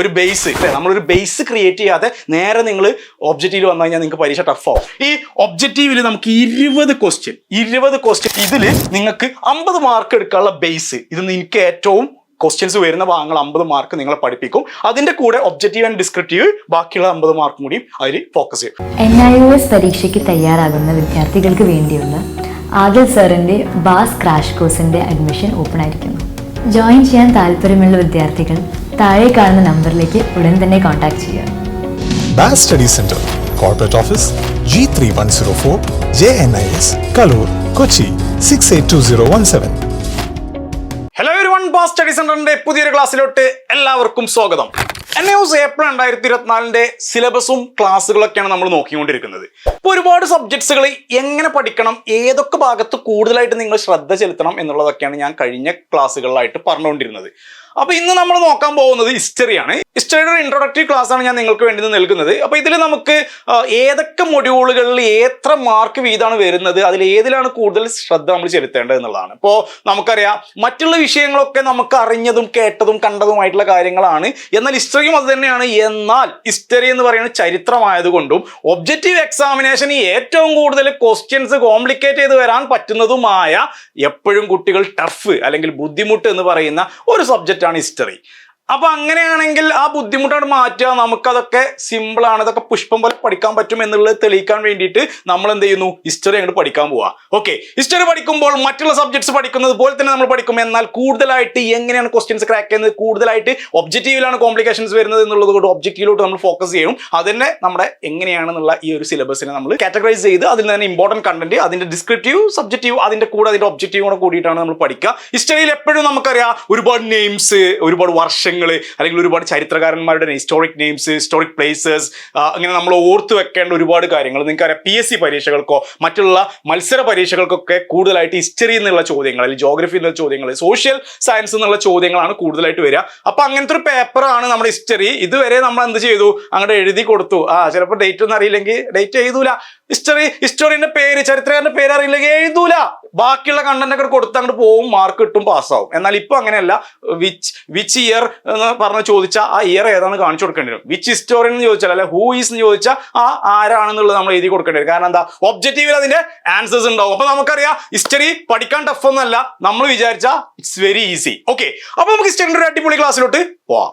ഒരു ബേസ് അല്ലേ നമ്മളൊരു ബേസ് ക്രിയേറ്റ് ചെയ്യാതെ നേരെ നിങ്ങൾ ഒബ്ജക്റ്റീവിൽ വന്നു കഴിഞ്ഞാൽ നിങ്ങൾക്ക് പരീക്ഷ ടഫാവും ഈ ഒബ്ജക്റ്റീവിൽ നമുക്ക് ഇരുപത് ക്വസ്റ്റ്യൻ ഇരുപത് ക്വസ്റ്റ്യൻ ഇതിൽ നിങ്ങൾക്ക് അമ്പത് മാർക്ക് എടുക്കാനുള്ള ബേസ് ഇത് നിങ്ങൾക്ക് ഏറ്റവും ക്വസ്റ്റ്യൻസ് വരുന്ന ഭാഗങ്ങൾ അമ്പത് മാർക്ക് നിങ്ങളെ പഠിപ്പിക്കും. അതിന്റെ കൂടെ ഒബ്ജക്റ്റീവ് ആൻഡ് ഡിസ്ക്രിപ്റ്റീവ് ബാക്കിയുള്ള അമ്പത് മാർക്കും കൂടി അതിൽ ഫോക്കസ് ചെയ്യും. എൻ ഐ ഒ എസ് പരീക്ഷയ്ക്ക് തയ്യാറാകുന്ന വിദ്യാർത്ഥികൾക്ക് വേണ്ടിയുള്ള ആദിൽ സാറിന്റെ ബാസ് ക്രാഷ് കോഴ്സിന്റെ അഡ്മിഷൻ ഓപ്പൺ ആയിരിക്കുന്നു. ജോയിൻ ചെയ്യാൻ താല്പര്യമുള്ള വിദ്യാർത്ഥികൾ താഴെ കാണുന്ന നമ്പറിലേക്ക് ഉടൻ തന്നെ കോൺടാക്ട് ചെയ്യുക. Bass study centre corporate office G three one zero four J N I S Kaloor Kochi six eight two zero one seven hello everyone bass study സെന്ററിന്റെ പുതിയൊരു ക്ലാസ്സിലോട്ട് എല്ലാവർക്കും സ്വാഗതം. എൻ ന്യൂസ് ഏപ്രിൽ രണ്ടായിരത്തി ഇരുപത്തിനാലിന്റെ സിലബസും ക്ലാസ്സുകളൊക്കെയാണ് നമ്മൾ നോക്കിക്കൊണ്ടിരിക്കുന്നത്. ഇപ്പോൾ ഒരുപാട് സബ്ജക്ട്സുകൾ എങ്ങനെ പഠിക്കണം ഏതൊക്കെ ഭാഗത്ത് കൂടുതലായിട്ട് നിങ്ങൾ ശ്രദ്ധ ചെലുത്തണം എന്നുള്ളതൊക്കെയാണ് ഞാൻ കഴിഞ്ഞ ക്ലാസ്സുകളിലായിട്ട് പറഞ്ഞുകൊണ്ടിരുന്നത്. അപ്പോൾ ഇന്ന് നമ്മൾ നോക്കാൻ പോകുന്നത് ഹിസ്റ്ററിയാണ് ഹിസ്റ്ററിയുടെ ഒരു ഇൻട്രൊഡക്റ്റീവ് ക്ലാസ് ആണ് ഞാൻ നിങ്ങൾക്ക് വേണ്ടി നൽകുന്നത്. അപ്പൊ ഇതിൽ നമുക്ക് ഏതൊക്കെ മൊഡ്യൂളുകളിൽ എത്ര മാർക്ക് വീതമാണ് വരുന്നത് അതിൽ ഏതിലാണ് കൂടുതൽ ശ്രദ്ധ നമ്മൾ ചെലുത്തേണ്ടത് എന്നുള്ളതാണ്. ഇപ്പോൾ നമുക്കറിയാം മറ്റുള്ള വിഷയങ്ങളൊക്കെ നമുക്ക് അറിഞ്ഞതും കേട്ടതും കണ്ടതുമായിട്ടുള്ള കാര്യങ്ങളാണ്. എന്നാൽ ഹിസ്റ്ററിയും അത് തന്നെയാണ്. എന്നാൽ ഹിസ്റ്ററി എന്ന് പറയുന്നത് ചരിത്രമായതുകൊണ്ടും ഒബ്ജക്റ്റീവ് എക്സാമിനേഷന് ഏറ്റവും കൂടുതൽ ക്വസ്റ്റ്യൻസ് കോംപ്ലിക്കേറ്റ് ചെയ്ത് വരാൻ പറ്റുന്നതുമായ എപ്പോഴും കുട്ടികൾ ടഫ് അല്ലെങ്കിൽ ബുദ്ധിമുട്ട് എന്ന് പറയുന്ന ഒരു സബ്ജക്റ്റാണ് ഹിസ്റ്ററി അപ്പൊ അങ്ങനെയാണെങ്കിൽ ആ ബുദ്ധിമുട്ടാണ് മാറ്റുക. നമുക്കതൊക്കെ സിമ്പിൾ ആണ്. ഇതൊക്കെ പുഷ്പം പോലെ പഠിക്കാൻ പറ്റും എന്നുള്ളത് തെളിയിക്കാൻ വേണ്ടിയിട്ട് നമ്മൾ എന്ത് ചെയ്യുന്നു? ഹിസ്റ്ററി അങ്ങോട്ട് പഠിക്കാൻ പോവാ. ഓക്കെ ഹിസ്റ്ററി പഠിക്കുമ്പോൾ മറ്റുള്ള സബ്ജക്ട്സ് പഠിക്കുന്നത് പോലെ തന്നെ നമ്മൾ പഠിക്കും. എന്നാൽ കൂടുതലായിട്ട് എങ്ങനെയാണ് ക്വസ്റ്റ്യൻസ് ക്രാക്ക് ചെയ്യുന്നത്? കൂടുതലായിട്ട് ഒബ്ജക്റ്റീവിലാണ് കോംപ്ലിക്കേഷൻസ് വരുന്നത് എന്നുള്ളത് കൊണ്ട് ഒബ്ജക്റ്റീവിലോട്ട് നമ്മൾ ഫോക്കസ് ചെയ്യും അതന്നെ നമ്മുടെ എങ്ങനെയാണെന്നുള്ള ഈ ഒരു സിലബസിനെ നമ്മൾ കാറ്റഗറൈസ് ചെയ്ത് അതിൽ തന്നെ ഇമ്പോർട്ടന്റ് കണ്ടന്റ് അതിന്റെ ഡിസ്ക്രിപ്റ്റീവ് സബ്ജക്റ്റീവ് അതിന്റെ കൂടെ അതിന്റെ ഒബ്ജക്റ്റീവ് കൂടെ കൂടിയിട്ടാണ് നമ്മൾ പഠിക്കുക. ഹിസ്റ്ററിയിൽ എപ്പോഴും നമുക്കറിയാം ഒരുപാട് നെയിംസ് ഒരുപാട് വർഷങ്ങൾ അല്ലെങ്കിൽ ഒരുപാട് ചരിത്രകാരന്മാരുടെ ഹിസ്റ്റോറിക് നെയിംസ് ഹിസ്റ്റോറിക് പ്ലേസസ് അങ്ങനെ നമ്മൾ ഓർത്ത് വെക്കേണ്ട ഒരുപാട് കാര്യങ്ങൾ നിങ്ങൾക്കറിയാം പി എസ് സി പരീക്ഷകൾക്കോ മറ്റുള്ള മത്സര പരീക്ഷകൾക്കൊക്കെ കൂടുതലായിട്ട് ഹിസ്റ്ററി എന്നുള്ള ചോദ്യങ്ങൾ അല്ലെങ്കിൽ ജോഗ്രഫി എന്നുള്ള ചോദ്യങ്ങൾ സോഷ്യൽ സയൻസ് എന്നുള്ള ചോദ്യങ്ങളാണ് കൂടുതലായിട്ട് വരിക. അപ്പോൾ അങ്ങനത്തെ ഒരു പേപ്പറാണ് നമ്മുടെ ഹിസ്റ്ററി ഇതുവരെ നമ്മൾ എന്ത് ചെയ്തു? അങ്ങോട്ട് എഴുതി കൊടുത്തു. ആ ചിലപ്പോൾ ഡേറ്റ് ഒന്നും അറിയില്ലെങ്കിൽ ഡേറ്റ് എഴുതൂല. ഹിസ്റ്ററി ഹിസ്റ്റോറിന്റെ പേര് ചരിത്രകാരന്റെ പേര് അറിയില്ലെങ്കിൽ എഴുതൂല. ബാക്കിയുള്ള കണ്ടന്റ് ഒക്കെ കൊടുത്ത് അങ്ങോട്ട് പോവും മാർക്ക് കിട്ടും പാസ്സാവും എന്നാൽ ഇപ്പൊ അങ്ങനെയല്ല. വിച്ച് വിച്ച് ഇയർ എന്ന് പറഞ്ഞ് ചോദിച്ചാൽ ആ ഇയർ ഏതാണെന്ന് കാണിച്ചു കൊടുക്കേണ്ടി വരും. വിച്ച് ഹിസ്റ്റോറിയൻ എന്ന് ചോദിച്ചാൽ അല്ലെ ഹൂ ഈസ് എന്ന് ചോദിച്ചാൽ ആ ആരാണെന്നുള്ളത് നമ്മൾ എഴുതി കൊടുക്കേണ്ടി വരും. കാരണം എന്താ? ഒബ്ജക്റ്റീവിൽ അതിന്റെ ആൻസേഴ്സ് ഉണ്ടാവും. അപ്പൊ നമുക്കറിയാം ഹിസ്റ്ററി പഠിക്കാൻ ടഫ് ഒന്നല്ല നമ്മൾ വിചാരിച്ചാൽ ഇറ്റ്സ് വെരി ഈസി ഓക്കെ അപ്പൊ നമുക്ക് ഹിസ്റ്ററിന്റെ ഒരു അടിപൊളി ക്ലാസ്സിലോട്ട് പോവാം.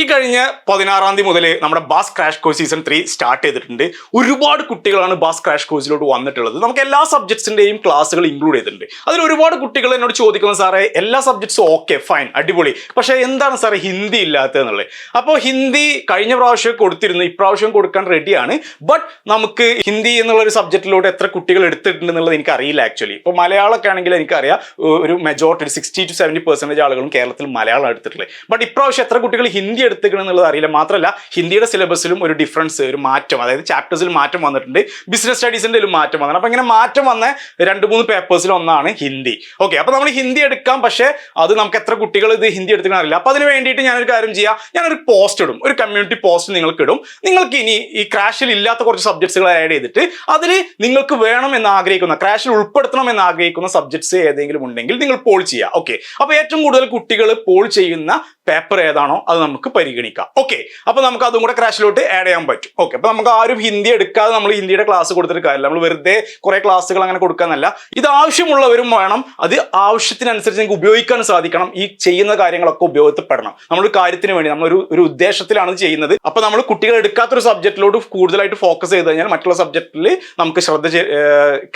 ഈ കഴിഞ്ഞ പതിനാറാം തീയതി മുതൽ നമ്മുടെ bass crash course season three start ചെയ്തിട്ടുണ്ട്. ഒരുപാട് കുട്ടികളാണ് ബാസ് ക്രാഷ് കോഴ്സിലോട്ട് വന്നിട്ടുള്ളത്. നമുക്ക് എല്ലാ സബ്ജക്ട്സിന്റെയും ക്ലാസ്സുകൾ ഇൻക്ലൂഡ് ചെയ്തിട്ടുണ്ട്. അതിൽ ഒരുപാട് കുട്ടികൾ എന്നോട് ചോദിക്കുന്നത് സാറേ എല്ലാ സബ്ജക്ട്സും ഓക്കെ ഫൈൻ അടിപൊളി. പക്ഷേ എന്താണ് സാറേ ഹിന്ദി ഇല്ലാത്തതെന്നുള്ളത് അപ്പോൾ ഹിന്ദി കഴിഞ്ഞ പ്രാവശ്യം കൊടുത്തിരുന്നു ഇപ്രാവശ്യം കൊടുക്കാൻ റെഡിയാണ് ബട്ട് നമുക്ക് ഹിന്ദി എന്നുള്ള ഒരു സബ്ജക്റ്റിലോട്ട് എത്ര കുട്ടികൾ എടുത്തിട്ടുണ്ട് എന്നുള്ളത് എനിക്ക് അറിയില്ല ആക്ച്വലി ഇപ്പോൾ മലയാളമൊക്കെ ആണെങ്കിൽ എനിക്കറിയാം ഒരു majority sixty two seventy percentage ആളുകളും കേരളത്തിൽ മലയാളം എടുത്തിട്ടുള്ളത്. ബട്ട് ഇപ്രാവശ്യം എത്ര കുട്ടികൾ ഹിന്ദി എടുത്തിക്കണം എന്നുള്ളത് അറിയില്ല. മാത്രമല്ല ഹിന്ദിയുടെ സിലബസിലും ഒരു ഡിഫറൻസ് ഒരു മാറ്റം അതായത് ചാപ്റ്റേഴ്സിൽ മാറ്റം വന്നിട്ടുണ്ട് ബിസിനസ് സ്റ്റഡീസിന്റെ ഒരു മാറ്റം വന്നിട്ടുണ്ട്. അപ്പോൾ ഇങ്ങനെ മാറ്റം വന്ന രണ്ട് മൂന്ന് പേപ്പേഴ്സിൽ ഒന്നാണ് ഹിന്ദി. ഓക്കെ അപ്പോൾ നമ്മൾ ഹിന്ദി എടുക്കാം പക്ഷേ അത് നമുക്ക് എത്ര കുട്ടികൾ ഇത് ഹിന്ദി എടുത്തിക്കണം അറിയില്ല. അപ്പോൾ അതിന് വേണ്ടിയിട്ട് ഞാനൊരു കാര്യം ചെയ്യാം. ഞാനൊരു പോസ്റ്റ് ഇടും. ഒരു കമ്മ്യൂണിറ്റി പോസ്റ്റ് നിങ്ങൾക്ക് ഇടും. നിങ്ങൾക്ക് ഇനി ഈ ക്രാഷിൽ ഇല്ലാത്ത കുറച്ച് സബ്ജക്ട്സുകൾ ആഡ് ചെയ്തിട്ട് അതിൽ നിങ്ങൾക്ക് വേണം എന്ന് ആഗ്രഹിക്കുന്ന ക്രാഷിൽ ഉൾപ്പെടുത്തണം എന്ന് ആഗ്രഹിക്കുന്ന സബ്ജക്ട്സ് ഏതെങ്കിലും ഉണ്ടെങ്കിൽ നിങ്ങൾ പോൾ ചെയ്യുക ഓക്കെ അപ്പോൾ ഏറ്റവും കൂടുതൽ കുട്ടികൾ പോൾ ചെയ്യുന്ന പേപ്പർ ഏതാണോ അത് നമുക്ക് പരിഗണിക്കാം. ഓക്കെ അപ്പൊ നമുക്ക് അതും കൂടെ ക്രാഷിലോട്ട് ആഡ് ചെയ്യാൻ പറ്റും. ഓക്കെ അപ്പൊ നമുക്ക് ആരും ഹിന്ദി എടുക്കാതെ നമ്മൾ ഹിന്ദിയുടെ ക്ലാസ് കൊടുത്തിട്ട് കാര്യമില്ല. നമ്മൾ വെറുതെ കുറെ ക്ലാസ്സുകൾ അങ്ങനെ കൊടുക്കാന്നല്ല ഇത് ആവശ്യമുള്ളവരും വേണം. അത് ആവശ്യത്തിനനുസരിച്ച് നിങ്ങൾക്ക് ഉപയോഗിക്കാൻ സാധിക്കണം. ഈ ചെയ്യുന്ന കാര്യങ്ങളൊക്കെ ഉപയോഗപ്പെടണം നമ്മൾ കാര്യത്തിന് വേണ്ടി നമ്മൾ ഒരു ഒരു ഉദ്ദേശത്തിലാണ് ചെയ്യുന്നത്. അപ്പൊ നമ്മൾ കുട്ടികൾ എടുക്കാത്തൊരു സബ്ജക്റ്റിലോട്ട് കൂടുതലായിട്ട് ഫോക്കസ് ചെയ്ത് കഴിഞ്ഞാൽ മറ്റുള്ള സബ്ജക്റ്റിൽ നമുക്ക് ശ്രദ്ധ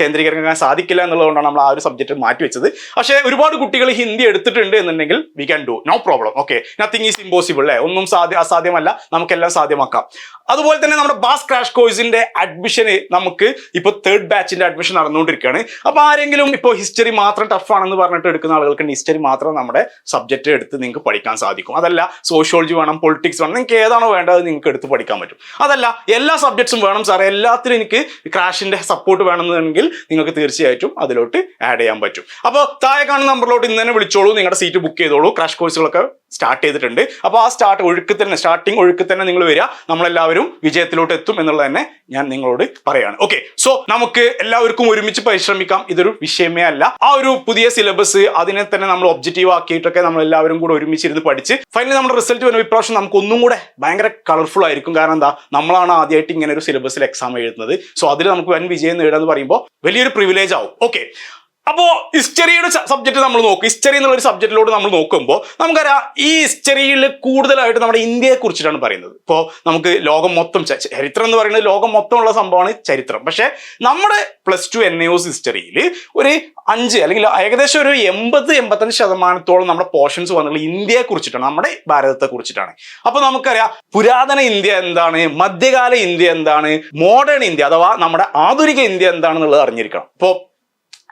കേന്ദ്രീകരിക്കാൻ സാധിക്കില്ല എന്നുള്ളതുകൊണ്ടാണ് നമ്മൾ ആ ഒരു സബ്ജക്റ്റ് മാറ്റി വെച്ചത് പക്ഷേ ഒരുപാട് കുട്ടികൾ ഹിന്ദി എടുത്തിട്ടുണ്ട് എന്നുണ്ടെങ്കിൽ we can do no problem okay nothing is impossible അല്ലേ? ഒന്നും സാധ്യ അസാധ്യമല്ല. നമുക്കെല്ലാം സാധ്യമാക്കാം. അതുപോലെ തന്നെ നമ്മുടെ ബാസ് ക്രാഷ് കോഴ്സിന്റെ അഡ്മിഷന് നമുക്ക് ഇപ്പോൾ തേർഡ് ബാച്ചിന്റെ അഡ്മിഷൻ നടന്നുകൊണ്ടിരിക്കുകയാണ്. അപ്പോൾ ആരെങ്കിലും ഇപ്പോൾ ഹിസ്റ്ററി മാത്രം ടഫ് ആണെന്ന് പറഞ്ഞിട്ട് എടുക്കുന്ന ആളുകൾക്ക് ഹിസ്റ്ററി മാത്രം നമ്മുടെ സബ്ജക്റ്റ് എടുത്ത് നിങ്ങൾക്ക് പഠിക്കാൻ സാധിക്കും. അതല്ല സോഷ്യോളജി വേണം പൊളിറ്റിക്സ് വേണം നിങ്ങൾക്ക് ഏതാണോ വേണ്ടത് നിങ്ങൾക്ക് എടുത്ത് പഠിക്കാൻ പറ്റും. അതല്ല എല്ലാ സബ്ജക്ട്സും വേണം സാർ എല്ലാത്തിനും എനിക്ക് ക്രാഷിന്റെ സപ്പോർട്ട് വേണമെന്നുണ്ടെങ്കിൽ നിങ്ങൾക്ക് തീർച്ചയായിട്ടും അതിലോട്ട് ആഡ് ചെയ്യാൻ പറ്റും. അപ്പോൾ താഴെ കാണുന്ന നമ്പറിലോട്ട് ഇന്ന് തന്നെ വിളിച്ചോളൂ. നിങ്ങളുടെ സീറ്റ് ബുക്ക് ചെയ്തോളൂ. ക്രാഷ് കോഴ്സുകളൊക്കെ സ്റ്റാർട്ട് ചെയ്തിട്ടുണ്ട്. അപ്പോൾ ആ സ്റ്റാർട്ട് ഒഴുക്ക് തന്നെ സ്റ്റാർട്ടിങ് ഒഴുക്ക് തന്നെ നിങ്ങൾ വരിക. നമ്മളെല്ലാവരും വിജയത്തിലോട്ട് എത്തും എന്നുള്ളത് തന്നെ ഞാൻ നിങ്ങളോട് പറയാണ്. ഓക്കെ സോ നമുക്ക് എല്ലാവർക്കും ഒരുമിച്ച് പരിശ്രമിക്കാം. ഇതൊരു വിഷയമേ അല്ല. ആ ഒരു പുതിയ സിലബസ് അതിനെ തന്നെ നമ്മൾ ഒബ്ജക്റ്റീവ് ആക്കിയിട്ടൊക്കെ നമ്മൾ എല്ലാവരും കൂടെ ഒരുമിച്ചിരുന്ന് പഠിച്ച് ഫൈനലി നമ്മുടെ റിസൾട്ട് വരുന്ന ഇപ്രാവശ്യം നമുക്ക് ഒന്നും കൂടെ ഭയങ്കര കളർഫുൾ ആയിരിക്കും. കാരണം എന്താ? നമ്മളാണ് ആദ്യമായിട്ട് ഇങ്ങനെ ഒരു സിലബസിൽ എക്സാം എഴുതുന്നത്. സോ അതിൽ നമുക്ക് വൻ വിജയം നേടുക എന്ന് പറയുമ്പോൾ വലിയൊരു പ്രിവിലേജ് ആവും. ഓക്കെ അപ്പോ ഹിസ്റ്ററിയുടെ സബ്ജക്ട് നമ്മൾ നോക്കും. ഹിസ്റ്ററി എന്നുള്ള ഒരു സബ്ജക്റ്റിലോട്ട് നമ്മൾ നോക്കുമ്പോൾ നമുക്കറിയാം ഈ ഹിസ്റ്ററിയിൽ കൂടുതലായിട്ട് നമ്മുടെ ഇന്ത്യയെ കുറിച്ചിട്ടാണ് പറയുന്നത്. ഇപ്പോൾ നമുക്ക് ലോകം മൊത്തം ചരിത്രം എന്ന് പറയുന്നത് ലോകം മൊത്തമുള്ള സംഭവമാണ് ചരിത്രം. പക്ഷേ നമ്മുടെ പ്ലസ് ടു എൻ എസ് ഹിസ്റ്ററിയിൽ ഒരു അഞ്ച് അല്ലെങ്കിൽ ഏകദേശം ഒരു എൺപത് എൺപത്തഞ്ച് ശതമാനത്തോളം നമ്മുടെ പോർഷൻസ് വന്നിട്ടുള്ള ഇന്ത്യയെ കുറിച്ചിട്ടാണ് നമ്മുടെ ഭാരതത്തെ കുറിച്ചിട്ടാണ് അപ്പൊ നമുക്കറിയാം പുരാതന ഇന്ത്യ എന്താണ് മധ്യകാല ഇന്ത്യ എന്താണ് മോഡേൺ ഇന്ത്യ അഥവാ നമ്മുടെ ആധുനിക ഇന്ത്യ എന്താണെന്നുള്ളത് അറിഞ്ഞിരിക്കണം. ഇപ്പോൾ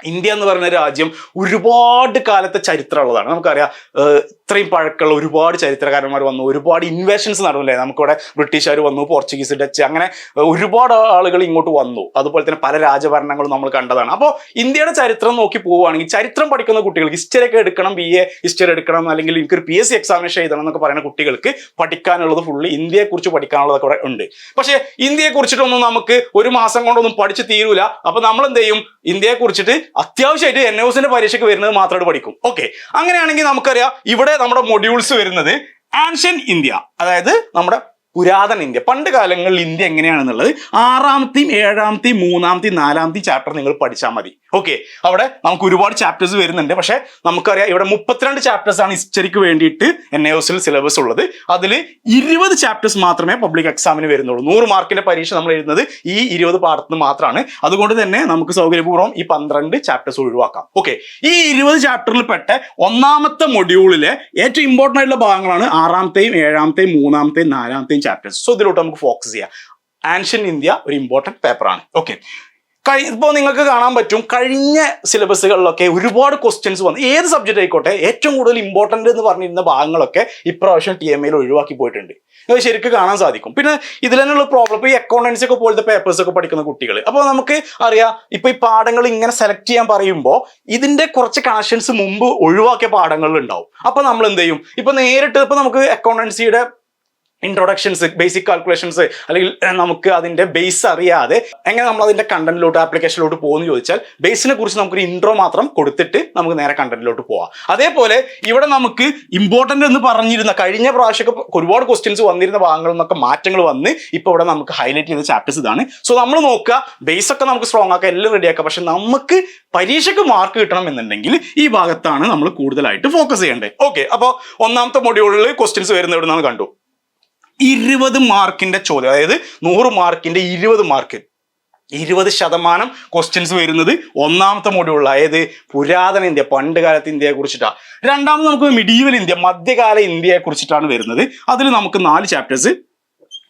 ഇന്ത്യ എന്ന് പറയുന്ന രാജ്യം ഒരുപാട് കാലത്തെ ചരിത്രമുള്ളതാണ്. നമുക്കറിയാം ഇത്രയും പഴക്കമുള്ള ഒരുപാട് ചരിത്രകാരന്മാർ വന്നു ഒരുപാട് ഇൻവേഷൻസ് നടന്നില്ലേ? നമുക്കിവിടെ ബ്രിട്ടീഷുകാർ വന്നു പോർച്ചുഗീസ് ഡച്ച് അങ്ങനെ ഒരുപാട് ആളുകൾ ഇങ്ങോട്ട് വന്നു. അതുപോലെ തന്നെ പല രാജഭരണങ്ങളും നമ്മൾ കണ്ടതാണ്. അപ്പോൾ ഇന്ത്യയുടെ ചരിത്രം നോക്കി പോവുകയാണെങ്കിൽ ചരിത്രം പഠിക്കുന്ന കുട്ടികൾക്ക് ഹിസ്റ്ററി ഒക്കെ എടുക്കണം ബി എ ഹിസ്റ്ററി എടുക്കണം അല്ലെങ്കിൽ എനിക്കൊരു പി എസ് സി എക്സാമിനേഷൻ എഴുതണം എന്നൊക്കെ പറയുന്ന കുട്ടികൾക്ക് പഠിക്കാനുള്ളത് ഫുള്ള് ഇന്ത്യയെക്കുറിച്ച് പഠിക്കാനുള്ളതൊക്കെ ഇവിടെ ഉണ്ട്. പക്ഷേ ഇന്ത്യയെ കുറിച്ചിട്ടൊന്നും നമുക്ക് ഒരു മാസം കൊണ്ടൊന്നും പഠിച്ച് തീരൂല. അപ്പോൾ നമ്മൾ എന്ത് ചെയ്യും ഇന്ത്യയെ കുറിച്ചിട്ട് അത്യാവശ്യമായിട്ട് എൻ എസിന്റെ പരീക്ഷയ്ക്ക് വരുന്നത് മാത്രമായിട്ട് പഠിക്കും. ഓക്കെ അങ്ങനെയാണെങ്കിൽ നമുക്കറിയാം ഇവിടെ നമ്മുടെ മൊഡ്യൂൾസ് വരുന്നത് ആൻഷ്യൻ ഇന്ത്യ അതായത് നമ്മുടെ പുരാതന ഇന്ത്യ. പണ്ട് കാലങ്ങളിൽ ഇന്ത്യ എങ്ങനെയാണെന്നുള്ളത് ആറാമത്തെയും ഏഴാമത്തെയും മൂന്നാമത്തെയും നാലാമത്തെയും ചാപ്റ്റർ നിങ്ങൾ പഠിച്ചാൽ മതി. ഓക്കെ അവിടെ നമുക്ക് ഒരുപാട് ചാപ്റ്റേഴ്സ് വരുന്നുണ്ട്. പക്ഷേ നമുക്കറിയാം ഇവിടെ മുപ്പത്തിരണ്ട് ചാപ്റ്റേഴ്സ് ആണ് ഹിസ്റ്ററിക്ക് വേണ്ടിയിട്ട് എൻ എ എസിൽ സിലബസ് ഉള്ളത്. അതിൽ ഇരുപത് ചാപ്റ്റേഴ്സ് മാത്രമേ പബ്ലിക് എക്സാമിന് വരുന്നുള്ളൂ. നൂറ് മാർക്കിന്റെ പരീക്ഷ നമ്മൾ എഴുതുന്നത് ഈ ഇരുപത് പാഠത്തിന് മാത്രമാണ്. അതുകൊണ്ട് തന്നെ നമുക്ക് സൗകര്യപൂർവം ഈ പന്ത്രണ്ട് ചാപ്റ്റേഴ്സ് ഒഴിവാക്കാം. ഓക്കെ ഈ ഇരുപത് ചാപ്റ്ററിൽ പെട്ട ഒന്നാമത്തെ മൊഡ്യൂളിലെ ഏറ്റവും ഇമ്പോർട്ടന്റ് ആയിട്ടുള്ള ഭാഗങ്ങളാണ് ആറാമത്തെയും ഏഴാമത്തെയും മൂന്നാമത്തെയും നാലാമത്തെയും ചാപ്റ്റേഴ്സ് സോ ഇതിലോട്ട് നമുക്ക് ഫോക്കസ് ചെയ്യാം. ആൻഷ്യൻ ഇന്ത്യ ഒരു ഇമ്പോർട്ടന്റ് പേപ്പറാണ് ഓക്കെ കഴി ഇപ്പോൾ നിങ്ങൾക്ക് കാണാൻ പറ്റും കഴിഞ്ഞ സിലബസുകളിലൊക്കെ ഒരുപാട് ക്വസ്റ്റ്യൻസ് വന്നു ഏത് സബ്ജക്റ്റ് ആയിക്കോട്ടെ ഏറ്റവും കൂടുതൽ ഇമ്പോർട്ടന്റ് എന്ന് പറഞ്ഞിരുന്ന ഭാഗങ്ങളൊക്കെ ഇപ്രാവശ്യം ടി എം എയിൽ ഒഴിവാക്കി പോയിട്ടുണ്ട്. അത് ശരിക്കും കാണാൻ സാധിക്കും. പിന്നെ ഇതിൽ തന്നെയുള്ള പ്രോബ്ലം ഇപ്പോൾ ഈ അക്കൗണ്ടൻസി ഒക്കെ പോലത്തെ പേപ്പേഴ്സ് ഒക്കെ പഠിക്കുന്ന കുട്ടികൾ അപ്പോൾ നമുക്ക് അറിയാം ഇപ്പോൾ ഈ പാഠങ്ങൾ ഇങ്ങനെ സെലക്ട് ചെയ്യാൻ പറയുമ്പോൾ ഇതിന്റെ കുറച്ച് കണക്ഷൻസ് മുമ്പ് ഒഴിവാക്കിയ പാഠങ്ങളിൽ ഉണ്ടാവും. അപ്പോൾ നമ്മൾ എന്ത് ചെയ്യും? ഇപ്പോൾ നേരിട്ട് ഇപ്പോൾ നമുക്ക് അക്കൗണ്ടൻസിയുടെ ഇൻട്രൊഡക്ഷൻസ് ബേസിക് കാൽക്കുലേഷൻസ് അല്ലെങ്കിൽ നമുക്ക് അതിന്റെ ബേസ് അറിയാതെ എങ്ങനെ നമ്മൾ അതിന്റെ കണ്ടന്റിലോട്ട് ആപ്ലിക്കേഷനിലോട്ട് പോകുന്ന ചോദിച്ചാൽ ബേസിനെ കുറിച്ച് നമുക്കൊരു ഇൻട്രോ മാത്രം കൊടുത്തിട്ട് നമുക്ക് നേരെ കണ്ടന്റിലോട്ട് പോവാം. അതേപോലെ ഇവിടെ നമുക്ക് ഇമ്പോർട്ടന്റ് എന്ന് പറഞ്ഞിരുന്ന കഴിഞ്ഞ പ്രാവശ്യമൊക്കെ ഒരുപാട് ക്വസ്റ്റ്യൻസ് വന്നിരുന്ന ഭാഗങ്ങളിൽ നിന്നൊക്കെ മാറ്റങ്ങൾ വന്ന് ഇപ്പോൾ ഇവിടെ നമുക്ക് ഹൈലൈറ്റ് ചെയ്ത ചാപ്റ്റേഴ്സ് ഇതാണ്. സോ നമ്മൾ നോക്കുക ബേസ് ഒക്കെ നമുക്ക് സ്ട്രോങ് ആക്കാം എല്ലാം റെഡി ആക്കാം. പക്ഷെ നമുക്ക് പരീക്ഷയ്ക്ക് മാർക്ക് കിട്ടണം എന്നുണ്ടെങ്കിൽ ഈ ഭാഗത്താണ് നമ്മൾ കൂടുതലായിട്ട് ഫോക്കസ് ചെയ്യേണ്ടത്. ഓക്കെ അപ്പോൾ ഒന്നാമത്തെ മൊഡ്യൂളിൽ ക്വസ്റ്റ്യൻസ് വരുന്നവിടെ നമ്മൾ കണ്ടു? ഇരുപത് മാർക്കിന്റെ ചോദ്യം അതായത് നൂറ് മാർക്കിന്റെ ഇരുപത് മാർക്ക് ഇരുപത് ശതമാനം ക്വസ്റ്റ്യൻസ് വരുന്നത് ഒന്നാമത്തെ മൊഡ്യൂളിൽ അതായത് പുരാതന ഇന്ത്യ പണ്ട് കാലത്ത് ഇന്ത്യയെ കുറിച്ചിട്ടാണ് രണ്ടാമത് നമുക്ക് മിഡീവൽ ഇന്ത്യ മധ്യകാല ഇന്ത്യയെ കുറിച്ചിട്ടാണ് വരുന്നത്. അതിൽ നമുക്ക് നാല് ചാപ്റ്റേഴ്സ്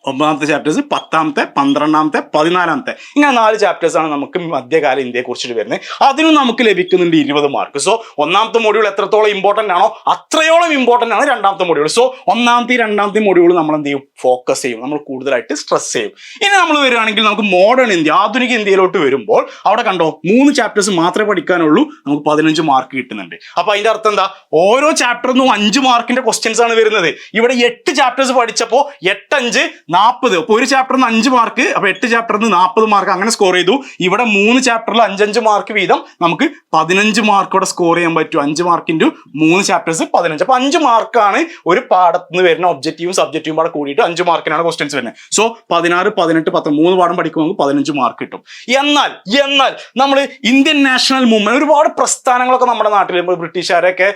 ഒമ്പതാമത്തെ ചാപ്റ്റേഴ്സ് പത്താമത്തെ പന്ത്രണ്ടാമത്തെ പതിനാലാമത്തെ. ഇങ്ങനെ നാല് ചാപ്റ്റേഴ്സാണ് നമുക്ക് മധ്യകാല ഇന്ത്യയെ കുറിച്ചിട്ട് വരുന്നത്. അതിനും നമുക്ക് ലഭിക്കുന്നുണ്ട് ഇരുപത് മാർക്ക് സോ ഒന്നാമത്തെ മൊഡ്യൂൾ എത്രത്തോളം ഇമ്പോർട്ടന്റ് ആണോ അത്രയോളം ഇമ്പോർട്ടന്റ് ആണ് രണ്ടാമത്തെ മൊഡ്യൂൾ സോ ഒന്നാമത്തെ രണ്ടാമത്തെ മൊഡ്യൂൾ നമ്മൾ എന്ത് ചെയ്യും? ഫോക്കസ് ചെയ്യും. നമ്മൾ കൂടുതലായിട്ട് സ്ട്രെസ് ചെയ്യും. ഇനി നമ്മൾ വരികയാണെങ്കിൽ നമുക്ക് മോഡേൺ ഇന്ത്യ ആധുനിക ഇന്ത്യയിലോട്ട് വരുമ്പോൾ അവിടെ കണ്ടോ? മൂന്ന് ചാപ്റ്റേഴ്സ് മാത്രമേ പഠിക്കാനുള്ളൂ. നമുക്ക് പതിനഞ്ച് മാർക്ക് കിട്ടുന്നുണ്ട്. അപ്പൊ അതിന്റെ അർത്ഥം എന്താ? ഓരോ ചാപ്റ്ററിനും അഞ്ച് മാർക്കിന്റെ ക്വസ്റ്റ്യൻസ് ആണ് വരുന്നത്. ഇവിടെ എട്ട് ചാപ്റ്റേഴ്സ് പഠിച്ചപ്പോൾ എട്ടഞ്ച് നാൽപ്പത് അപ്പോൾ ഒരു ചാപ്റ്ററിൽ നിന്ന് അഞ്ച് മാർക്ക് അപ്പോൾ എട്ട് ചാപ്റ്ററിൽ നിന്ന് നാൽപ്പത് മാർക്ക് അങ്ങനെ സ്കോർ ചെയ്തു. ഇവിടെ മൂന്ന് ചാപ്റ്ററിൽ അഞ്ചഞ്ച് മാർക്ക് വീതം നമുക്ക് പതിനഞ്ച് മാർക്കോടെ സ്കോർ ചെയ്യാൻ പറ്റും. അഞ്ച് മാർക്കിന്റെ മൂന്ന് ചാപ്റ്റേഴ്സ് പതിനഞ്ച്. അപ്പോൾ അഞ്ച് മാർക്കാണ് ഒരു പാടത്ത് നിന്ന് വരുന്ന ഒബ്ജക്റ്റീവും സബ്ജക്റ്റീവും കൂടെ കൂടിയിട്ട് അഞ്ച് മാർക്കിനാണ് ക്വസ്റ്റ്യൻസ് വരുന്നത്. സോ പതിനാറ് പതിനെട്ട് പത്ത് മൂന്ന് പാഠം പഠിക്കുമ്പോൾ നമുക്ക് പതിനഞ്ച് മാർക്ക് കിട്ടും. എന്നാൽ എന്നാൽ നമ്മൾ ഇന്ത്യൻ നാഷണൽ മൂവ്മെന്റ് ഒരുപാട് പ്രസ്ഥാനങ്ങളൊക്കെ നമ്മുടെ നാട്ടിൽ ബ്രിട്ടീഷുകാരെയൊക്കെ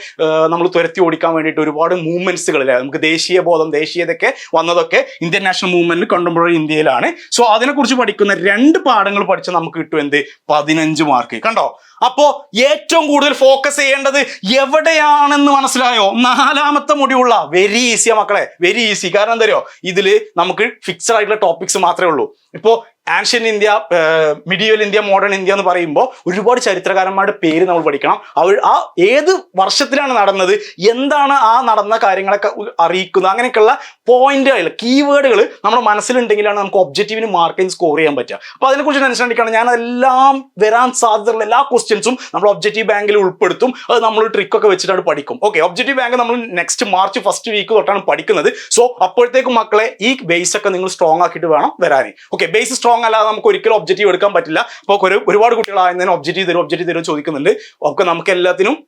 നമ്മൾ തുരത്തി ഓടിക്കാൻ വേണ്ടിയിട്ട് ഒരുപാട് മൂവ്മെന്റ്സുകൾ അല്ലെ നമുക്ക് ദേശീയ ബോധം ദേശീയതൊക്കെ വന്നതൊക്കെ ഇന്ത്യൻ നാഷണൽ മൂവ്മെന്റ് കണ്ടംപററി ഇന്ത്യയിലാണ്. സോ അതിനെക്കുറിച്ച് പഠിക്കുന്ന രണ്ട് പാഠങ്ങൾ പഠിച്ചാൽ നമുക്ക് കിട്ടും എന്ത്? പതിനഞ്ച് മാർക്ക് കണ്ടോ? അപ്പോ ഏറ്റവും കൂടുതൽ ഫോക്കസ് ചെയ്യേണ്ടത് എവിടെയാണെന്ന് മനസ്സിലായോ? നാലാമത്തെ മുടിയുള്ള വെരി ഈസിയാ മക്കളെ. വെരി ഈസി കാരണം എന്താ അറിയോ? ഇതിൽ നമുക്ക് ഫിക്സഡ് ആയിട്ടുള്ള ടോപ്പിക്സ് മാത്രമേ ഉള്ളൂ. ഇപ്പോ ancient India medieval India modern India എന്ന് പറയുമ്പോൾ ഒരുപാട് ചരിത്രകാരന്മാരുടെ പേര് നമ്മൾ പഠിക്കണം. അവർ ആ ഏത് വർഷത്തിലാണ് നടന്നത്? എന്താണ് ആ നടന്ന കാര്യങ്ങളൊക്കെ അറിയിക്കുന്നത്? അങ്ങനെയൊക്കെയുള്ള പോയിന്റുകൾ കീവേഡുകൾ നമ്മുടെ മനസ്സിലുണ്ടെങ്കിലാണ് നമുക്ക് ഒബ്ജക്റ്റീവിന് മാർക്കിംഗ് സ്കോർ ചെയ്യാൻ പറ്റുക. അപ്പൊ അതിനെക്കുറിച്ച് മനസ്സിലാക്കിയാണ് ഞാൻ എല്ലാം വരാൻ സാധ്യതയുള്ള എല്ലാ ക്വസ്റ്റ്യൻസും നമ്മൾ ഒബ്ജക്റ്റീവ് ബാങ്കിൽ ഉൾപ്പെടുത്തും. അത് നമ്മൾ ട്രിക്കൊക്കെ വെച്ചിട്ടാണ് പഠിക്കും. ഓക്കെ ഒബ്ജക്റ്റീവ് ബാങ്ക് നമ്മൾ നെക്സ്റ്റ് മാർച്ച് ഫസ്റ്റ് വീക്ക് തൊട്ടാണ് പഠിക്കുന്നത്. സോ അപ്പോഴത്തേക്കും മക്കളെ ഈ ബേസ് ഒക്കെ നിങ്ങൾ സ്ട്രോങ് ആക്കിയിട്ട് വേണം വരാനേ. ഓക്കെ ബേസ് സ്ട്രോങ് അല്ലാതെ നമുക്ക് ഒരിക്കലും ഒബ്ജക്റ്റീവ് എടുക്കാൻ പറ്റില്ല. അപ്പോൾ ഒരു ഒരുപാട് കുട്ടികളായതിന് ഒബ്ജക്റ്റീവ് തരും ഒബ്ജക്റ്റീവ് തരും ചോദിക്കുന്നുണ്ട്. ഒക്കെ നമുക്ക് എല്ലാത്തിനും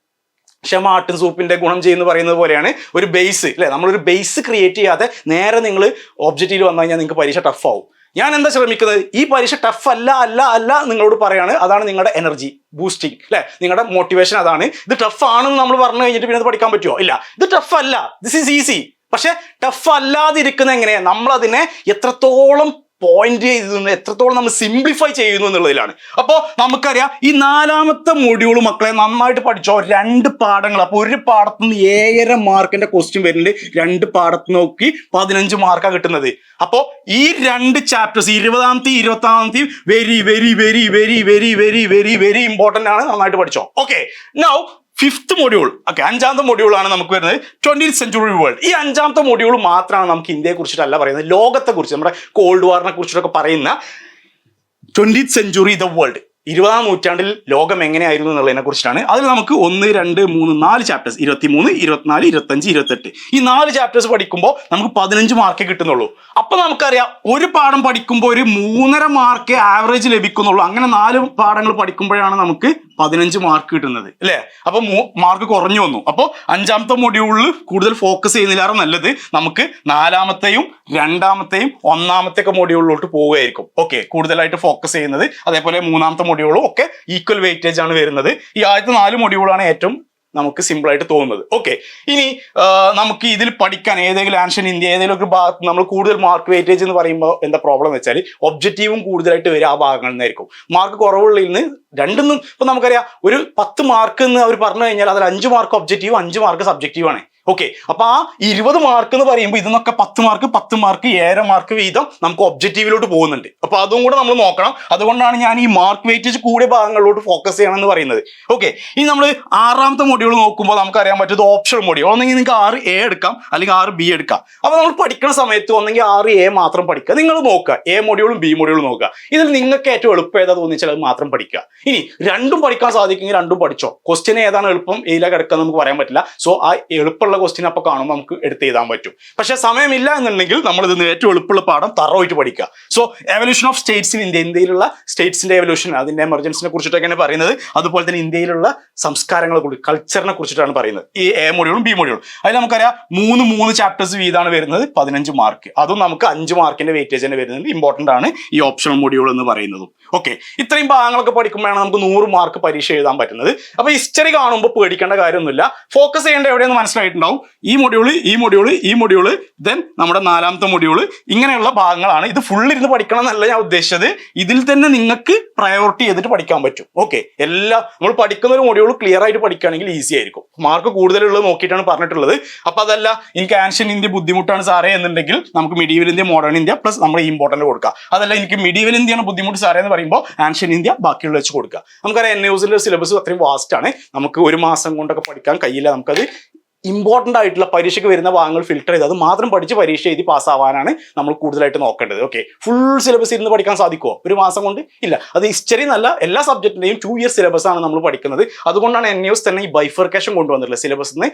ക്ഷമ ആട്ടും സൂപ്പിന്റെ ഗുണം ചെയ്യുന്ന പറയുന്നത് പോലെയാണ് ഒരു ബേസ് അല്ലെ നമ്മളൊരു ബേസ് ക്രിയേറ്റ് ചെയ്യാതെ നേരെ നിങ്ങൾ ഒബ്ജക്റ്റീവ് വന്നു കഴിഞ്ഞാൽ നിങ്ങൾക്ക് പരീക്ഷ ടഫ് ആവും. ഞാൻ എന്താ ശ്രമിക്കുന്നത്? ഈ പരീക്ഷ ടഫ് അല്ല അല്ല അല്ല നിങ്ങളോട് പറയാണ് അതാണ് നിങ്ങളുടെ എനർജി ബൂസ്റ്റിംഗ് അല്ലെ നിങ്ങളുടെ മോട്ടിവേഷൻ അതാണ്. ഇത് ടഫ് ആണെന്ന് നമ്മൾ പറഞ്ഞു കഴിഞ്ഞിട്ട് പിന്നെ അത് പഠിക്കാൻ പറ്റുമോ ഇല്ല. ഇത് ടഫ് അല്ല. ദിസ് ഈസ് ഈസി പക്ഷെ ടഫ് അല്ലാതിരിക്കുന്ന എങ്ങനെയാ? നമ്മളതിനെ എത്രത്തോളം പോയിന്റ് ചെയ്തതെന്ന് എത്രത്തോളം നമ്മൾ സിംപ്ലിഫൈ ചെയ്യുന്നു എന്നുള്ളതിലാണ്. അപ്പോൾ നമുക്കറിയാം ഈ നാലാമത്തെ മൊഡ്യൂൾ മക്കളെ നന്നായിട്ട് പഠിച്ചോ രണ്ട് പാഠങ്ങൾ. അപ്പോൾ ഒരു പാഠത്തു നിന്ന് ഏഴര മാർക്കിന്റെ ക്വസ്റ്റ്യൻ വരുന്നുണ്ട്. രണ്ട് പാഠത്ത് നോക്കി പതിനഞ്ച് മാർക്കാണ് കിട്ടുന്നത്. അപ്പോൾ ഈ രണ്ട് ചാപ്റ്റേഴ്സ് ഇരുപതാമത്തെയും ഇരുപത്താമത്തെയും very very very very very very very very important ആണ് നന്നായിട്ട് പഠിച്ചോ. Okay now fifth module okay അഞ്ചാമത്തെ മൊഡ്യൂൾ ആണ് നമുക്ക് വരുന്നത് ട്വന്റി സെഞ്ചുറി വേൾഡ് ഈ അഞ്ചാമത്തെ മൊഡ്യൂൾ മാത്രമാണ് നമുക്ക് ഇന്ത്യയെ കുറിച്ചിട്ടല്ല പറയുന്നത് ലോകത്തെ കുറിച്ച് നമ്മുടെ കോൾഡ് വാറിനെ കുറിച്ചിട്ടൊക്കെ പറയുന്ന ട്വന്റി സെഞ്ചുറി ദ വേൾഡ് ഇരുപതാം നൂറ്റാണ്ടിൽ ലോകം എങ്ങനെയായിരുന്നു എന്നുള്ളതിനെ കുറിച്ചിട്ടാണ്. അതിൽ നമുക്ക് ഒന്ന് രണ്ട് മൂന്ന് നാല് ചാപ്റ്റേഴ്സ് ഇരുപത്തി മൂന്ന് ഇരുപത്തിനാല് ഇരുപത്തഞ്ച് ഇരുപത്തെട്ട്. ഈ നാല് ചാപ്റ്റേഴ്സ് പഠിക്കുമ്പോൾ നമുക്ക് പതിനഞ്ച് മാർക്കേ കിട്ടുന്നുള്ളൂ. അപ്പൊ നമുക്കറിയാം ഒരു പാഠം പഠിക്കുമ്പോൾ ഒരു മൂന്നര മാർക്ക് ആവറേജ് ലഭിക്കുന്നുള്ളൂ. അങ്ങനെ നാല് പാഠങ്ങൾ പഠിക്കുമ്പോഴാണ് നമുക്ക് പതിനഞ്ച് മാർക്ക് കിട്ടുന്നത് അല്ലേ? അപ്പൊ മാർക്ക് കുറഞ്ഞു വന്നു. അപ്പോൾ അഞ്ചാമത്തെ മൊഡ്യൂളിൽ കൂടുതൽ ഫോക്കസ് ചെയ്യുന്നതിലേറെ നല്ലത്? നമുക്ക് നാലാമത്തെയും രണ്ടാമത്തെയും ഒന്നാമത്തെ ഒക്കെ മൊഡ്യൂളിലോട്ട് പോവുകയായിരിക്കും. ഓക്കെ കൂടുതലായിട്ട് ഫോക്കസ് ചെയ്യുന്നത്. അതേപോലെ മൂന്നാമത്തെ മൊഡ്യൂളും ഒക്കെ ഈക്വൽ വെയിറ്റേജ് ആണ് വരുന്നത്. ഈ ആദ്യത്തെ നാല് മൊഡ്യൂളാണ് ഏറ്റവും നമുക്ക് സിമ്പിൾ ആയിട്ട് തോന്നുന്നത്. ഓക്കെ ഇനി നമുക്ക് ഇതിൽ പഠിക്കാൻ ഏതെങ്കിലും ആൻഷൻ ഇന്ത്യ ഏതെങ്കിലും ഒരു ഭാഗത്ത് നമ്മൾ കൂടുതൽ മാർക്ക് വെയിറ്റേജ് എന്ന് പറയുമ്പോൾ എന്താ പ്രോബ്ലം എന്ന് വെച്ചാൽ ഒബ്ജക്റ്റീവും കൂടുതലായിട്ട് വരും ആ ഭാഗങ്ങളിൽ നിന്നായിരിക്കും. മാർക്ക് കുറവുള്ളിൽ നിന്ന് രണ്ടൊന്നും ഇപ്പം നമുക്കറിയാം ഒരു പത്ത് മാർക്ക് എന്ന് അവർ പറഞ്ഞു കഴിഞ്ഞാൽ അതിൽ അഞ്ച് മാർക്ക് ഒബ്ജക്റ്റീവ് അഞ്ച് മാർക്ക് സബ്ജക്റ്റീവ് ആണ്. ഓക്കെ അപ്പൊ ആ ഇരുപത് മാർക്ക് എന്ന് പറയുമ്പോൾ ഇതെന്നൊക്കെ പത്ത് മാർക്ക് പത്ത് മാർക്ക് ഏഴര മാർക്ക് വീതം നമുക്ക് ഒബ്ജക്റ്റീവിലോട്ട് പോകുന്നുണ്ട്. അപ്പൊ അതും കൂടെ നമ്മൾ നോക്കണം. അതുകൊണ്ടാണ് ഞാൻ ഈ മാർക്ക് വെയിറ്റേജ് കൂടിയ ഭാഗങ്ങളിലോട്ട് ഫോക്കസ് ചെയ്യണം എന്ന് പറയുന്നത്. ഓക്കെ ഇനി നമ്മൾ ആറാമത്തെ മൊഡ്യൂൾ നോക്കുമ്പോൾ നമുക്ക് അറിയാൻ പറ്റുന്നത് ഓപ്ഷൻ മൊഡ്യൂൾ ഒന്നെങ്കിൽ നിങ്ങൾക്ക് ആറ് എ എടുക്കാം അല്ലെങ്കിൽ ആറ് ബി എടുക്കാം. അപ്പൊ നമ്മൾ പഠിക്കുന്ന സമയത്ത് ഒന്നെങ്കിൽ ആറ് എ മാത്രം പഠിക്കുക. നിങ്ങൾ നോക്കുക എ മൊഡ്യൂളും ബി മൊഡ്യൂളും നോക്കുക. ഇതിൽ നിങ്ങൾക്ക് ഏറ്റവും എളുപ്പം ഏതാ തോന്നിച്ചാൽ അത് മാത്രം പഠിക്കുക. ഇനി രണ്ടും പഠിക്കാൻ സാധിക്കുമെങ്കിൽ രണ്ടും പഠിച്ചോ. ക്വസ്റ്റ്യൻ ഏതാണ് എളുപ്പം? ഏതിലാണ് കിടക്കുക നമുക്ക് പറയാൻ പറ്റില്ല. സോ ആ എളുപ്പമുള്ള ക്വസ്റ്റ്യൻ അപ്പോൾ കാണുമ്പോൾ നമുക്ക് എടുത്ത് എഴുതാൻ പറ്റും. പക്ഷേ സമയമില്ല എന്നുണ്ടെങ്കിൽ നമ്മൾ ഇതിന് ഏറ്റവും എളുപ്പമുള്ള പാഠം തറവായിട്ട് പഠിക്കുക. So evolution of states in India ഇന്ത്യയിലുള്ള സ്റ്റേറ്റ്സിന്റെ എവല്യൂഷൻ അതിന്റെ എമർജൻസിനെ കുറിച്ചിട്ടൊക്കെയാണ് പറയുന്നത്. അതുപോലെ തന്നെ ഇന്ത്യയിലുള്ള സംസ്കാരങ്ങളെ കുറിച്ച് കൾച്ചറിനെ കുറിച്ചിട്ടാണ് പറയുന്നത്. ഈ എ മൊഡ്യൂളും ബി മൊഡ്യൂളും അതിൽ നമുക്കറിയാം മൂന്ന് മൂന്ന് ചാപ്റ്റേഴ്സ് വീതാണ് വരുന്നത്. പതിനഞ്ച് മാർക്ക് അതും നമുക്ക് അഞ്ച് മാർക്കിന്റെ വെയിറ്റേജ് തന്നെ വരുന്നത് ഇമ്പോർട്ടന്റ് ആണ് ഈ ഓപ്ഷണൽ മൊഡ്യൂൾ എന്ന് പറയുന്നതും. ഓക്കെ ഇത്രയും ഭാഗങ്ങളൊക്കെ പഠിക്കുമ്പോഴാണ് നമുക്ക് നൂറ് മാർക്ക് പരീക്ഷ എഴുതാൻ പറ്റുന്നത്. അപ്പൊ ഹിസ്റ്ററി കാണുമ്പോൾ പേടിക്കേണ്ട കാര്യമൊന്നുമില്ല. ഫോക്കസ് ചെയ്യേണ്ട എവിടെയെന്ന് മനസ്സിലായിട്ടുണ്ടാവും ഈ മൊഡ്യൂൾ ഈ മൊഡ്യൂൾ ഈ മൊഡ്യൂൾ ദെൻ നമ്മുടെ നാലാമത്തെ മൊഡ്യൂൾ ഇങ്ങനെയുള്ള ഭാഗങ്ങളാണ്. ഇത് ഫുൾ ഇരുന്ന് പഠിക്കണം എന്നല്ല ഞാൻ ഉദ്ദേശിച്ചത്. ഇതിൽ തന്നെ നിങ്ങൾക്ക് പ്രയോറിറ്റി ചെയ്തിട്ട് പഠിക്കാൻ പറ്റും. ഓക്കെ എല്ലാ നമ്മൾ പഠിക്കുന്ന ഒരു മൊഡ്യൂൾ ക്ലിയർ ആയിട്ട് പഠിക്കുകയാണെങ്കിൽ ഈസി ആയിരിക്കും. മാർക്ക് കൂടുതലുള്ളത് നോക്കിയിട്ടാണ് പറഞ്ഞിട്ടുള്ളത്. അപ്പൊ അതല്ല എനിക്ക് ആൻഷ്യൻ ഇന്ത്യ ബുദ്ധിമുട്ടാണ് സാറേ എന്നുണ്ടെങ്കിൽ നമുക്ക് medieval India modern India plus നമ്മൾ ഇമ്പോർട്ടന്റ് കൊടുക്കുക. അതല്ല എനിക്ക് മിഡീവൽ ഇന്ത്യയാണ് ബുദ്ധിമുട്ട് സാറേ എന്ന് പറയുമ്പോൾ ആൻഷ്യൻ ഇന്ത്യ ബാക്കിയുള്ള വെച്ച് കൊടുക്കുക. നമുക്കറിയാം എൻ ന്യൂസിലെ സിലബസ് അത്രയും വാസ്റ്റ് ആണ്. നമുക്ക് ഒരു മാസം കൊണ്ടൊക്കെ പഠിക്കാൻ കഴിയില്ല. നമുക്കത് ഇമ്പോർട്ടന്റ് ആയിട്ടുള്ള പരീക്ഷയ്ക്ക് വരുന്ന ഭാഗങ്ങൾ ഫിൽട്ടർ ചെയ്ത് അത് മാത്രം പഠിച്ച് പരീക്ഷ എഴുതി പാസ്സാവാനാണ് നമ്മൾ കൂടുതലായിട്ട് നോക്കേണ്ടത്. ഓക്കെ ഫുൾ സിലബസ് ഇരുന്ന് പഠിക്കാൻ സാധിക്കുമോ ഒരു മാസം കൊണ്ട്? ഇല്ല. അത് ഹിസ്റ്ററി നല്ല എല്ലാ സബ്ജക്റ്റിന്റെയും ടു ഇയർ സിലബസ് ആണ് നമ്മൾ പഠിക്കുന്നത്. അതുകൊണ്ടാണ് എൻ തന്നെ ഈ ബൈഫർക്കേഷൻ കൊണ്ടുവന്നിട്ടുള്ളത്. സിലബസ് നിന്ന്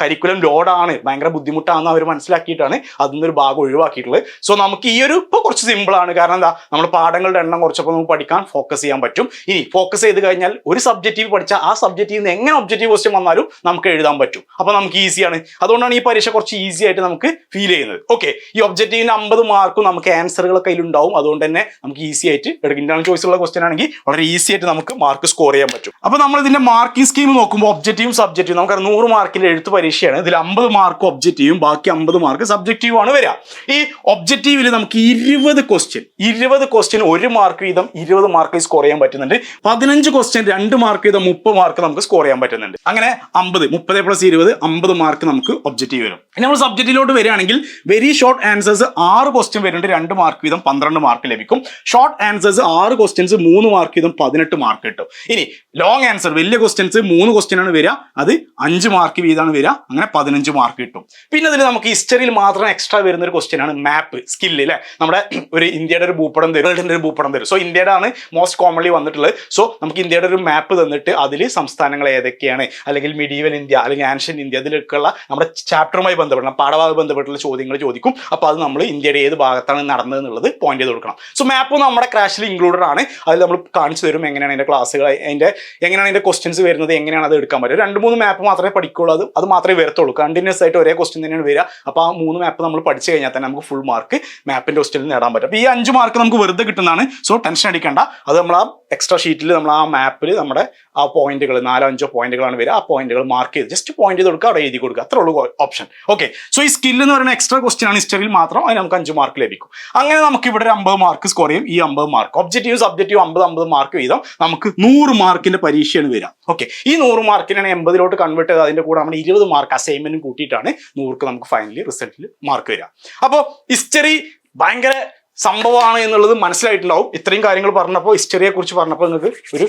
കരിക്കുലം ലോഡാണ്. ഭയങ്കര ബുദ്ധിമുട്ടാണെന്ന് അവർ മനസ്സിലാക്കിയിട്ടാണ് അതിൽ നിന്നൊരു ഭാഗം ഒഴിവാക്കിയിട്ടുള്ളത്. സോ നമുക്ക് ഈ ഒരു ഇപ്പോൾ കുറച്ച് സിമ്പിളാണ് കാരണം എന്താ? നമ്മൾ പാഠങ്ങളുടെ എണ്ണം കുറച്ചപ്പോൾ നമുക്ക് പഠിക്കാൻ ഫോക്കസ് ചെയ്യാൻ പറ്റും. ഇനി ഫോക്കസ് ചെയ്ത് കഴിഞ്ഞാൽ ഒരു സബ്ജക്റ്റീവ് പഠിച്ചാൽ ആ സബ്ജക്റ്റിൽ നിന്ന് എങ്ങനെ ഒബ്ജക്റ്റീവ് ക്വസ്റ്റ്യൻ വന്നാലും നമുക്ക് എഴുതാൻ പറ്റും. അപ്പോൾ നമുക്ക് ഈസിയാണ് അതുകൊണ്ടാണ് ഈ പരീക്ഷ കുറച്ച് ഈസി ആയിട്ട് നമുക്ക് ഫീൽ ചെയ്യുന്നത്. ഓക്കെ ഈ ഒബ്ജക്റ്റീവിന് അമ്പത് മാർക്കും നമുക്ക് ആൻസറുകളൊക്കെ കയ്യിലുണ്ടാവും. അതുകൊണ്ട് തന്നെ നമുക്ക് ഈസി ആയിട്ട് ഇന്റേണൽ ചോയ്സ് ഉള്ള ക്വസ്റ്റ്യൻ ആണെങ്കിൽ വളരെ ഈസി ആയിട്ട് നമുക്ക് മാർക്ക് സ്കോർ ചെയ്യാൻ പറ്റും. അപ്പോൾ നമ്മൾ ഇതിന്റെ മാർക്കിംഗ് സ്കീം നോക്കുമ്പോൾ ഒബ്ജക്റ്റീവും സബ്ജക്റ്റീവും നമുക്ക് നൂറ് മാർക്കിന്റെ എഴുത്ത് പരീക്ഷയാണ്. ഇതിൽ അമ്പത് മാർക്ക് ഒബ്ജക്റ്റീവും ബാക്കി അമ്പത് മാർക്ക് സബ്ജക്റ്റീവും ആണ് വരിക. ഈ ഒബ്ജക്റ്റീവിൽ നമുക്ക് ഇരുപത് ക്വസ്റ്റ്യൻ ഇരുപത് ക്വസ്റ്റ്യൻ ഒരു മാർക്ക് വീതം ഇരുപത് മാർക്ക് സ്കോർ ചെയ്യാൻ പറ്റുന്നുണ്ട്. പതിനഞ്ച് ക്വസ്റ്റ്യൻ രണ്ട് മാർക്ക് വീതം മുപ്പത് മാർക്ക് നമുക്ക് സ്കോർ ചെയ്യാൻ പറ്റുന്നുണ്ട്. അങ്ങനെ അമ്പത് മുപ്പത് പ്ലസ് ഇരുപത് അമ്പത് മാർക്ക് നമുക്ക് ഒബ്ജക്റ്റീവ് വരും. ഇനി നമ്മൾ സബ്ജക്റ്റിലോട്ട് വരികയാണെങ്കിൽ വെരി ഷോർട്ട് ആൻസേഴ്സ് ആറ് ക്വസ്റ്റ്യൻ വരുന്നുണ്ട് രണ്ട് മാർക്ക് വീതം പന്ത്രണ്ട് മാർക്ക് ലഭിക്കും. ഷോർട്ട് ആൻസേഴ്സ് ആറ് ക്വസ്റ്റ്യൻസ് മൂന്ന് മാർക്ക് വീതം പതിനെട്ട് മാർക്ക് കിട്ടും. ഇനി ലോങ് ആൻസർ വലിയ ക്വസ്റ്റ്യൻസ് മൂന്ന് ക്വസ്റ്റ്യൻ ആണ് വരിക. അത് അഞ്ച് മാർക്ക് വീതമാണ് വരിക. അങ്ങനെ പതിനഞ്ച് മാർക്ക് കിട്ടും. പിന്നെ ഇതിൽ നമുക്ക് ഹിസ്റ്ററിയിൽ മാത്രം എക്സ്ട്രാ വരുന്ന ഒരു ക്വസ്റ്റ്യൻ ആണ് മാപ്പ് സ്കില്ല് അല്ലേ നമ്മുടെ ഒരു ഇന്ത്യയുടെ ഒരു ഭൂപടം തരും വേൾഡിന്റെ ഒരു ഭൂപടം തരും. സോ ഇന്ത്യയുടെ ആണ് മോസ്റ്റ് കോമൺലി വന്നിട്ടുള്ളത്. സോ നമുക്ക് ഇന്ത്യയുടെ ഒരു മാപ്പ് തന്നിട്ട് അതിൽ സംസ്ഥാനങ്ങൾ ഏതൊക്കെയാണ്? അല്ലെങ്കിൽ മിഡീവൽ ഇന്ത്യ അല്ലെങ്കിൽ ആൻഷ്യൻ ഇന്ത്യ അതിലൊക്കെയുള്ള നമ്മുടെ ചാപ്റ്ററുമായി ബന്ധപ്പെട്ട പാഠഭാഗം ബന്ധപ്പെട്ടുള്ള ചോദ്യങ്ങൾ ചോദിക്കും. അപ്പോൾ അത് നമ്മൾ ഇന്ത്യയുടെ ഏത് ഭാഗത്താണ് നടന്നത് എന്നുള്ളത് പോയിന്റ് ചെയ്ത് കൊടുക്കണം. സോ മാപ്പ് നമ്മുടെ ക്രാഷിൽ ഇൻക്ലൂഡഡ് ആണ്. അതിൽ നമ്മൾ കാണിച്ചു തരും എങ്ങനെയാണ് അതിന്റെ ക്ലാസ്സുകൾ അതിന്റെ എങ്ങനെയാണ് അതിന്റെ ക്വസ്റ്റ്യൻസ് വരുന്നത് എങ്ങനെയാണ് അത് എടുക്കാൻ പറ്റുക. രണ്ട് മൂന്ന് മാപ്പ് മാത്രമേ പഠിക്കുള്ളൂ. അത് അത് മാത്രമേ വരത്തുള്ളൂ. കണ്ടിന്യൂസ് ആയിട്ട് ഒരേ ക്വസ്റ്റ്യൻ തന്നെയാണ് വരിക. അപ്പോൾ ആ മൂന്ന് മാപ്പ് നമ്മൾ പഠിച്ചു കഴിഞ്ഞാൽ തന്നെ നമുക്ക് ഫുൾ മാർക്ക് മാപ്പിന്റെ ക്വസ്റ്റ്യനിൽ നേടാൻ പറ്റും. അപ്പോൾ ഈ അഞ്ച് മാർക്ക് നമുക്ക് വെറുതെ കിട്ടുന്നതാണ്. സോ ടെൻഷൻ അടിക്കേണ്ട. അത് നമ്മൾ ആ എക്സ്ട്രാ ഷീറ്റിൽ നമ്മൾ ആ മാപ്പിൽ നമ്മുടെ ആ പോയിന്റുകൾ നാലോ അഞ്ചോ പോയിന്റുകളാണ് വരിക. ആ പോയിന്റുകൾ മാർക്ക് ചെയ്ത് ജസ്റ്റ് പോയിന്റ് ചെയ്ത് കൊടുക്കുക അവിടെ എഴുതി കൊടുക്കുക. അത്രേ ഉള്ളൂ ഓപ്ഷൻ ഓക്കെ സോ ഈ സ്കിൽ എന്ന് പറയുന്ന എക്സ്ട്രാ ക്വസ്റ്റ്യൻ ആണ് ഹിസ്റ്ററിയിൽ മാത്രം അതിന് നമുക്ക് അഞ്ച് മാർക്ക് ലഭിക്കും. അങ്ങനെ നമുക്ക് ഇവിടെ ഒരു അമ്പത് മാർക്ക് സ്കോർ ചെയ്യും. ഈ അമ്പത് മാർക്ക് ഒബ്ജക്റ്റീവ് സബ്ജക്റ്റീവ് അമ്പത് അമ്പത് മാർക്ക് വീതം നമുക്ക് നൂറ് മാർക്കിന്റെ പരീക്ഷയാണ് വരിക. ഓക്കെ ഈ നൂറ് മാർക്കിനാണ് എൺപതിലോട്ട് കൺവേർട്ട് ചെയ്ത് അതിന്റെ കൂടെ നമ്മൾ ഇരുപത് മാർക്ക് അസൈൻമെന്റും കൂട്ടിയിട്ടാണ് നൂറുക്ക് നമുക്ക് ഫൈനലി റിസൾട്ടിൽ മാർക്ക് വരിക. അപ്പോൾ ഹിസ്റ്ററി ഭയങ്കര സംഭവമാണ് എന്നുള്ളത് മനസ്സിലായിട്ടുണ്ടാവും. ഇത്രയും കാര്യങ്ങൾ പറഞ്ഞപ്പോൾ ഹിസ്റ്ററിയെ കുറിച്ച് പറഞ്ഞപ്പോൾ നിങ്ങൾക്ക് ഒരു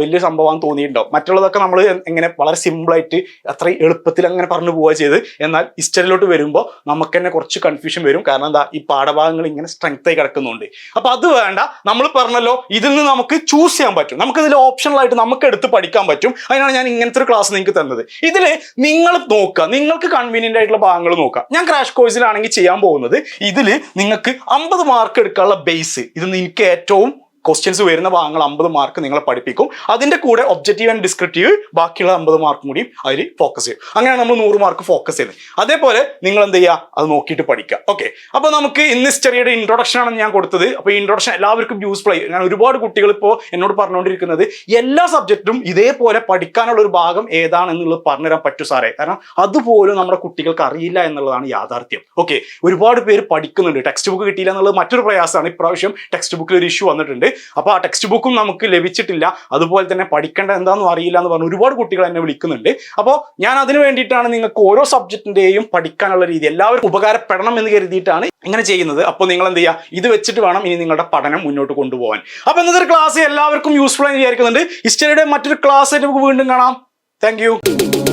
വലിയ സംഭവമാണെന്ന് തോന്നിയിട്ടുണ്ടാവും. മറ്റുള്ളതൊക്കെ നമ്മൾ എങ്ങനെ വളരെ സിമ്പിളായിട്ട് അത്ര എളുപ്പത്തിൽ അങ്ങനെ പറഞ്ഞു പോവുക ചെയ്ത് എന്നാൽ ഹിസ്റ്ററിയിലോട്ട് വരുമ്പോൾ നമുക്ക് തന്നെ കുറച്ച് കൺഫ്യൂഷൻ വരും. കാരണം എന്താ ഈ പാഠഭാഗങ്ങൾ ഇങ്ങനെ സ്ട്രെങ്ത് ആയി കിടക്കുന്നുണ്ട്. അപ്പം അത് വേണ്ട. നമ്മൾ പറഞ്ഞല്ലോ ഇതിൽ നിന്ന് നമുക്ക് ചൂസ് ചെയ്യാൻ പറ്റും. നമുക്ക് ഇതിൽ ഓപ്ഷണലായിട്ട് നമുക്ക് എടുത്ത് പഠിക്കാൻ പറ്റും. അതിനാണ് ഞാൻ ഇങ്ങനത്തെ ഒരു ക്ലാസ് നിങ്ങൾക്ക് തന്നത്. ഇതിൽ നിങ്ങൾ നോക്കുക. നിങ്ങൾക്ക് കൺവീനിയന്റ് ആയിട്ടുള്ള ഭാഗങ്ങൾ നോക്കുക. ഞാൻ ക്രാഷ് കോഴ്സിലാണെങ്കിൽ ചെയ്യാൻ പോകുന്നത് ഇതിൽ നിങ്ങൾക്ക് അമ്പത് മാർക്ക് എടുക്കാനുള്ള ബേസ് ഇത് നിനക്ക് ഏറ്റവും ക്വസ്റ്റ്യൻസ് വരുന്ന ഭാഗങ്ങൾ അമ്പത് മാർക്ക് നിങ്ങളെ പഠിപ്പിക്കും. അതിന്റെ കൂടെ ഒബ്ജക്റ്റീവ് ആൻഡ് ഡിസ്ക്രിപ്റ്റീവ് ബാക്കിയുള്ള അമ്പത് മാർക്കും കൂടി അതിൽ ഫോക്കസ് ചെയ്യും. അങ്ങനെയാണ് നമ്മൾ നൂറ് മാർക്ക് ഫോക്കസ് ചെയ്യുന്നത്. അതേപോലെ നിങ്ങൾ എന്ത് ചെയ്യുക? അത് നോക്കിയിട്ട് പഠിക്കുക. ഓക്കെ അപ്പോൾ നമുക്ക് ഇന്ന് ഹിസ്റ്ററിയുടെ ഇൻട്രൊഡക്ഷൻ ആണ് ഞാൻ കൊടുത്തത്. അപ്പോൾ ഈ ഇൻട്രൊഡക്ഷൻ എല്ലാവർക്കും യൂസ്ഫുൾ ആയി. ഞാൻ ഒരുപാട് കുട്ടികൾ ഇപ്പോൾ എന്നോട് പറഞ്ഞുകൊണ്ടിരിക്കുന്നത് എല്ലാ സബ്ജക്റ്റും ഇതേപോലെ പഠിക്കാനുള്ള ഒരു ഭാഗം ഏതാണെന്നുള്ളത് പറഞ്ഞുതരാൻ പറ്റൂ സാറേ. കാരണം അതുപോലും നമ്മുടെ കുട്ടികൾക്ക് അറിയില്ല എന്നുള്ളതാണ് യാഥാർത്ഥ്യം. ഓക്കെ ഒരുപാട് പേര് പഠിക്കുന്നുണ്ട്. ടെക്സ്റ്റ് ബുക്ക് കിട്ടിയില്ല എന്നുള്ളത് മറ്റൊരു പ്രയാസമാണ്. ഇപ്രാവശ്യം ടെക്സ്റ്റ് ബുക്കിൽ ഒരു ഇഷ്യൂ വന്നിട്ടുണ്ട്. അപ്പോൾ ആ ടെക്സ്റ്റ് ബുക്കും നമുക്ക് ലഭിച്ചിട്ടില്ല. അതുപോലെ തന്നെ പഠിക്കേണ്ട എന്താണെന്നും അറിയില്ല എന്ന് പറഞ്ഞ് ഒരുപാട് കുട്ടികൾ എന്നെ വിളിക്കുന്നുണ്ട്. അപ്പോൾ ഞാൻ അതിന് വേണ്ടിയിട്ടാണ് നിങ്ങൾക്ക് ഓരോ സബ്ജക്റ്റിന്റെയും പഠിക്കാനുള്ള രീതി എല്ലാവർക്കും ഉപകാരപ്പെടണം എന്ന് കരുതിയിട്ടാണ് ഇങ്ങനെ ചെയ്യുന്നത്. അപ്പോൾ നിങ്ങൾ എന്ത് ചെയ്യുക ഇത് വെച്ചിട്ട് വേണം ഇനി നിങ്ങളുടെ പഠനം മുന്നോട്ട് കൊണ്ടുപോകാൻ. അപ്പോൾ ഇന്നത്തെ ക്ലാസ് എല്ലാവർക്കും യൂസ്ഫുൾ ആയി വിചാരിക്കുന്നുണ്ട്. ഹിസ്റ്ററിയുടെ മറ്റൊരു ക്ലാസ് നമുക്ക് വീണ്ടും കാണാം. താങ്ക്